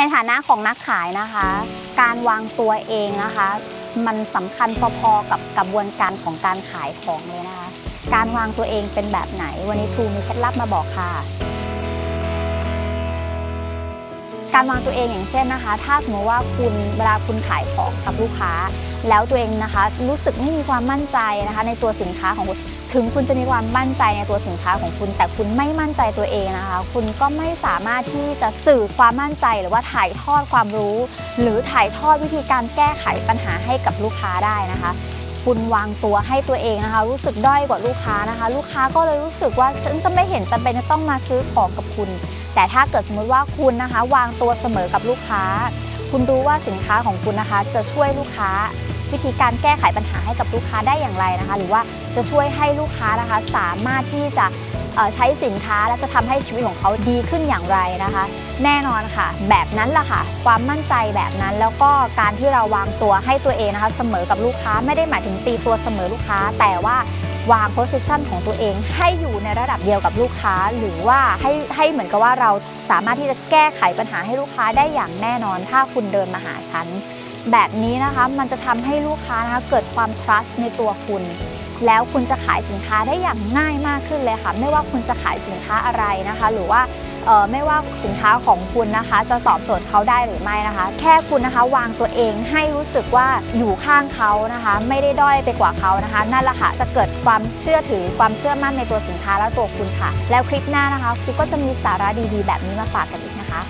ในฐานะของนักขายนะคะ การวางตัวเองนะคะ มันสำคัญพอๆกับกระบวนการของการขายของเลยนะคะ การวางตัวเองเป็นแบบไหน วันนี้ครูมีเคล็ดลับมาบอกค่ะ การวางตัวเองอย่างเช่นนะคะ ถ้าสมมติว่าคุณเวลาคุณขายของกับลูกค้า แล้วตัวเองนะคะ รู้สึกไม่มีความมั่นใจนะคะ ในตัวสินค้าของคุณถึงคุณจะมีความมั่นใจในตัวสินค้าของคุณ แต่คุณไม่มั่นใจตัวเองนะคะ คุณก็ไม่สามารถที่จะสื่อความมั่นใจหรือว่าถ่ายทอดความรู้ หรือถ่ายทอดวิธีการแก้ไขปัญหาให้กับลูกค้าได้นะคะ คุณวางตัวให้ตัวเองนะคะ รู้สึกด้อยกว่าลูกค้านะคะ ลูกค้าก็เลยรู้สึกว่าฉันจะไม่เห็นจำเป็นจะต้องมาซื้อของกับคุณ แต่ถ้าเกิดสมมติว่าคุณนะคะ วางตัวเสมอกับลูกค้า คุณรู้ว่าสินค้าของคุณนะคะ จะช่วยลูกค้า วิธีการแก้ไขปัญหาให้กับลูกค้าได้อย่างไรนะคะ หรือว่าจะช่วยให้ลูกค้านะคะ สามารถที่จะใช้สินค้าและจะทำให้ชีวิตของเขาดีขึ้นอย่างไรนะคะ แน่นอนค่ะ แบบนั้นล่ะค่ะ ความมั่นใจแบบนั้นแล้วก็การที่เราวางตัวให้ตัวเองนะคะ เสมอกับลูกค้าไม่ได้หมายถึงตีตัวเสมอลูกค้า แต่ว่าวาง position ของตัวเองให้อยู่ในระดับเดียวกับลูกค้า หรือว่าให้ให้เหมือนกับว่าเราสามารถที่จะแก้ไขปัญหาให้ลูกค้าได้อย่างแน่นอน ถ้าคุณเดินมาหาฉัน แบบนี้นะคะมันจะทำให้ลูกค้านะคะเกิดความ trust ในตัวคุณ แล้วคุณจะขายสินค้าได้อย่างง่ายมากขึ้นเลยค่ะ ไม่ว่าคุณจะขายสินค้าอะไรนะคะ หรือว่าไม่ว่าสินค้าของคุณนะคะ จะตอบโจทย์เขาได้หรือไม่นะคะ แค่คุณนะคะวางตัวเองให้รู้สึกว่าอยู่ข้างเขานะคะ ไม่ได้ด้อยไปกว่าเขานะคะ นั่นแหละค่ะจะเกิดความเชื่อถือความเชื่อมั่นในตัวสินค้าและตัวคุณค่ะ แล้วคลิปหน้านะคะครูก็จะมีสาระดีๆ แบบนี้มาฝากกันอีกนะคะ